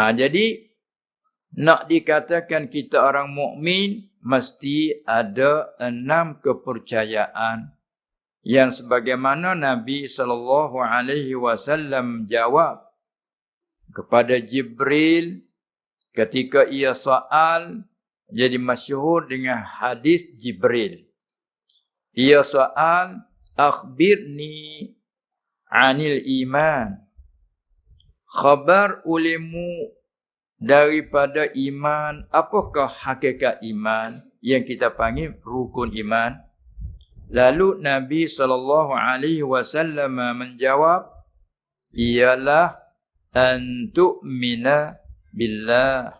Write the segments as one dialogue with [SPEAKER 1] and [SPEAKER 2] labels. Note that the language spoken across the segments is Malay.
[SPEAKER 1] Ha, jadi nak dikatakan kita orang mukmin mesti ada enam kepercayaan yang sebagaimana Nabi sallallahu alaihi wasallam jawab kepada Jibril ketika ia soal jadi masyhur dengan hadis Jibril. Ia soal akhbirni anil iman. Khabar ulimu daripada iman, apakah hakikat iman yang kita panggil rukun iman? Lalu Nabi sallallahu alaihi wasallam menjawab, ialah an tu'mina billah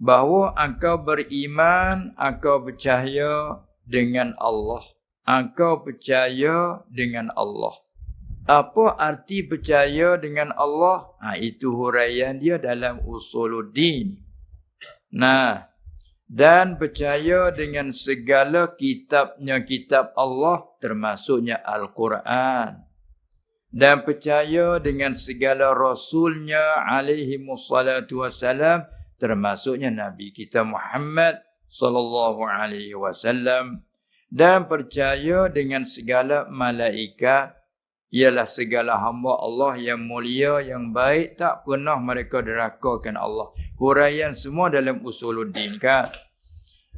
[SPEAKER 1] bahawa engkau beriman, engkau percaya dengan Allah. Engkau percaya dengan Allah. Apa arti percaya dengan Allah? Ha, itu huraian dia dalam usuluddin. Nah, dan percaya dengan segala kitabnya kitab Allah termasuknya Al-Quran. Dan percaya dengan segala rasulnya alaihi wassalatu wassalam termasuknya Nabi kita Muhammad sallallahu alaihi wasallam dan percaya dengan segala malaikat ialah segala hamba Allah yang mulia yang baik tak pernah mereka derakakan Allah. Huraian semua dalam usuluddin kan.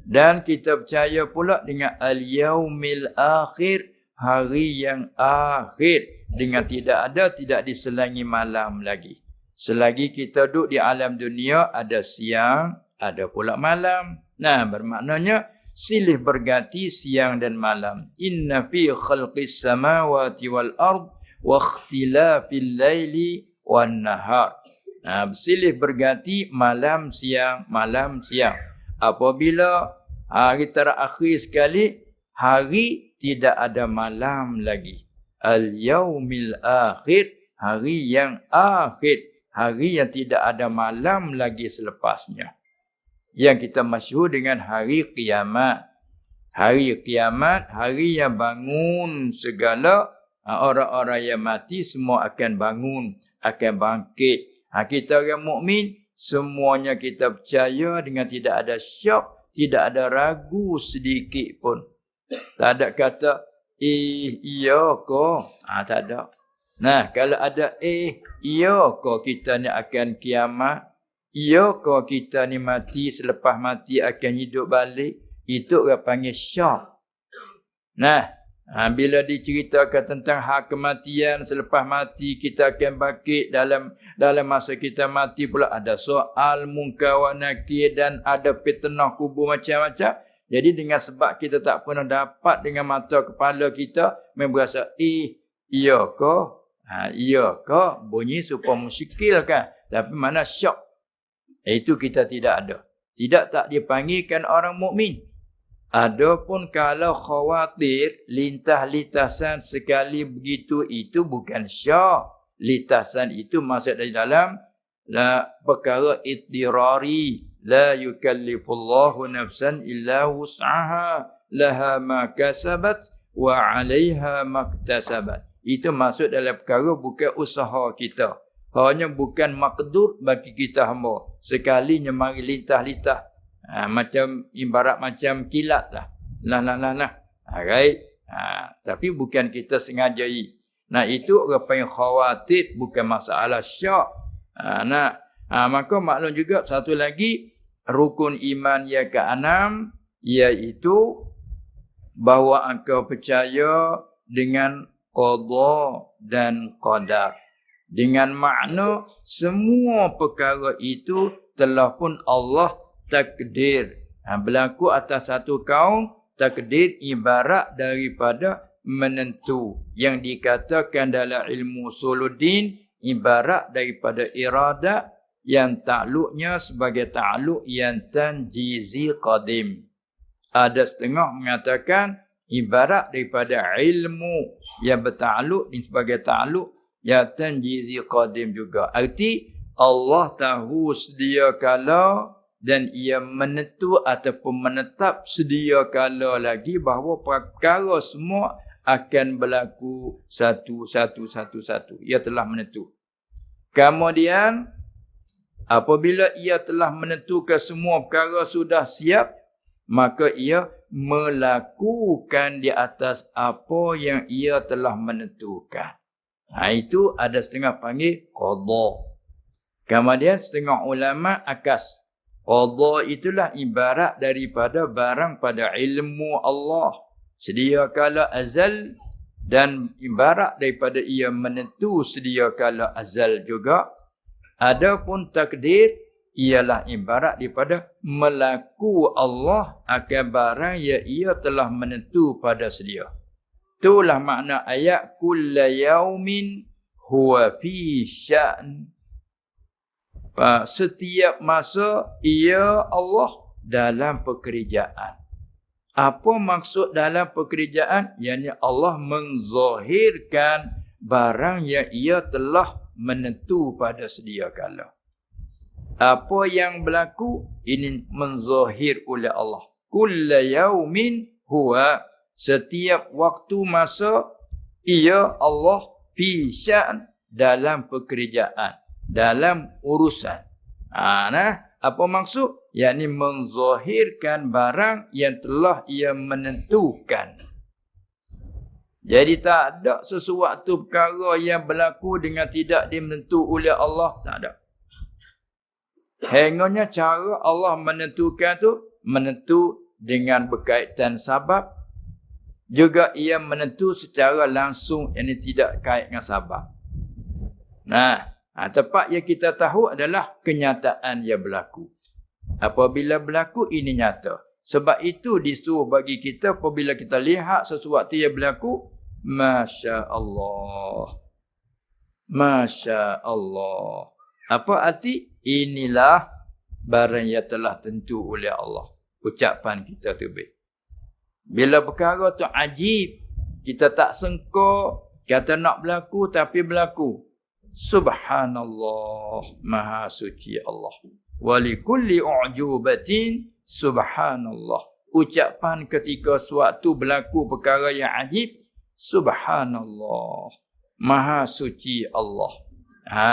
[SPEAKER 1] Dan kita percaya pula dengan al-yaumil akhir hari yang akhir dengan tidak ada tidak diselangi malam lagi. Selagi kita duduk di alam dunia, ada siang, ada pula malam. Nah, bermaknanya silih berganti siang dan malam. Inna fi khalqis samawati wal ard wa ikhtilafil laili wan nahar. Nah, silih berganti malam siang, malam siang. Apabila hari terakhir sekali, hari tidak ada malam lagi. Al-yaumil akhir, hari yang akhir hari yang tidak ada malam lagi selepasnya. Yang kita masyhur dengan hari kiamat. Hari kiamat, hari yang bangun segala ha, orang-orang yang mati semua akan bangun, akan bangkit. Ha, kita orang mukmin semuanya kita percaya dengan tidak ada syak, tidak ada ragu sedikit pun. Tak ada kata, eh, iya kok. Ha, tak ada. Nah, kalau ada eh, iya kau kita ni akan kiamat? Iya kau kita ni mati selepas mati akan hidup balik? Itu orang panggil syak. Nah, ha, bila diceritakan tentang hak kematian selepas mati kita akan bangkit dalam dalam masa kita mati pula ada soal mungkar wa nakir dan ada fitnah kubur macam-macam. Jadi dengan sebab kita tak pernah dapat dengan mata kepala kita, memang berasa, eh, iya kau Ha, iya ke bunyi supaya musyikil kan? Tapi mana syok? Itu kita tidak ada. Tidak tak dipanggilkan orang mukmin. Adapun kalau khawatir lintah-lintasan sekali begitu itu bukan syok. Lintasan itu masuk dari dalam la perkara ittirari la yukallifullahu nafsan illa wus'aha laha ma kasabat wa 'alayha maktasabat itu masuk dalam perkara bukan usaha kita. Hanya bukan makdur bagi kita hamba. Sekalinya mari lintah-lintah. Ha, macam ibarat macam kilat lah. Lah, lah, lah, lah. Alright. Ha, tapi bukan kita sengajai. Nah itu apa yang khawatir bukan masalah syak. Ha, nah, ha, maka maklum juga satu lagi rukun iman yang keenam iaitu bahawa engkau percaya dengan qada dan qadar dengan makna semua perkara itu telah pun Allah takdir. Ha, berlaku atas satu kaum takdir ibarat daripada menentu. Yang dikatakan dalam ilmu suluddin ibarat daripada irada yang takluknya sebagai takluk yang tanjizi qadim. Ada setengah mengatakan ibarat daripada ilmu yang bertakluk dan sebagai takluk ya tanjizi qadim juga. Arti Allah tahu sedia kala dan ia menentu ataupun menetap sedia kala lagi bahawa perkara semua akan berlaku satu satu satu satu. Ia telah menentu kemudian Apabila ia telah menentukan semua perkara sudah siap, maka ia melakukan di atas apa yang ia telah menentukan. Ha, itu ada setengah panggil qadha. Kemudian setengah ulama akas. Qadha itulah ibarat daripada barang pada ilmu Allah. Sedia kala azal dan ibarat daripada ia menentu sedia kala azal juga. Adapun takdir ialah ibarat daripada melaku Allah akan barang yang ia telah menentu pada sedia. Itulah makna ayat kulla yaumin huwa fi sya'n. Setiap masa ia Allah dalam pekerjaan. Apa maksud dalam pekerjaan? Yang Allah menzahirkan barang yang ia telah menentu pada sedia kala. Apa yang berlaku ini menzahir oleh Allah. Kulla yaumin huwa setiap waktu masa ia Allah fi dalam pekerjaan dalam urusan. Ha, nah apa maksud? Yakni menzahirkan barang yang telah ia menentukan. Jadi tak ada sesuatu perkara yang berlaku dengan tidak dimentu oleh Allah tak ada. Hanya cara Allah menentukan tu menentu dengan berkaitan sabab juga ia menentu secara langsung yang tidak kait dengan sabab. Nah, ha, tepat yang kita tahu adalah kenyataan yang berlaku. Apabila berlaku ini nyata. Sebab itu disuruh bagi kita apabila kita lihat sesuatu yang berlaku, Masya Allah. Masya Allah. Apa arti? Inilah barang yang telah tentu oleh Allah. Ucapan kita tu baik. Bila perkara tu ajib, kita tak sengko kata nak berlaku tapi berlaku. Subhanallah, Maha suci Allah. Wali kulli u'jubatin subhanallah. Ucapan ketika suatu berlaku perkara yang ajib, subhanallah. Maha suci Allah. Ha,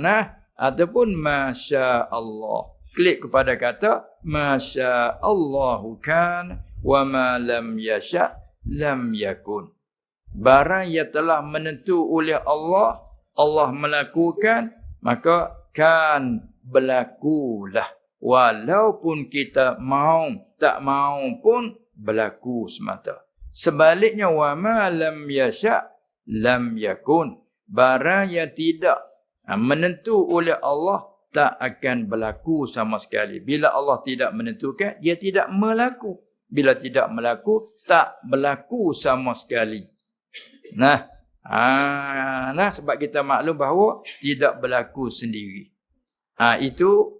[SPEAKER 1] nah, ataupun masya Allah. Klik kepada kata masya Allahu kan wa ma lam yasha lam yakun. Barang yang telah menentu oleh Allah Allah melakukan maka kan berlakulah. Walaupun kita mau tak mau pun berlaku semata. Sebaliknya wa ma lam yasha lam yakun. Barang yang tidak ha, menentu oleh Allah tak akan berlaku sama sekali. Bila Allah tidak menentukan dia tidak melakukan bila tidak berlaku tak berlaku sama sekali. Nah ha, nah sebab kita maklum bahawa tidak berlaku sendiri. Ha, itu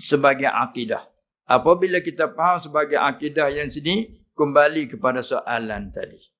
[SPEAKER 1] sebagai akidah. Apabila kita faham sebagai akidah yang sini kembali kepada soalan tadi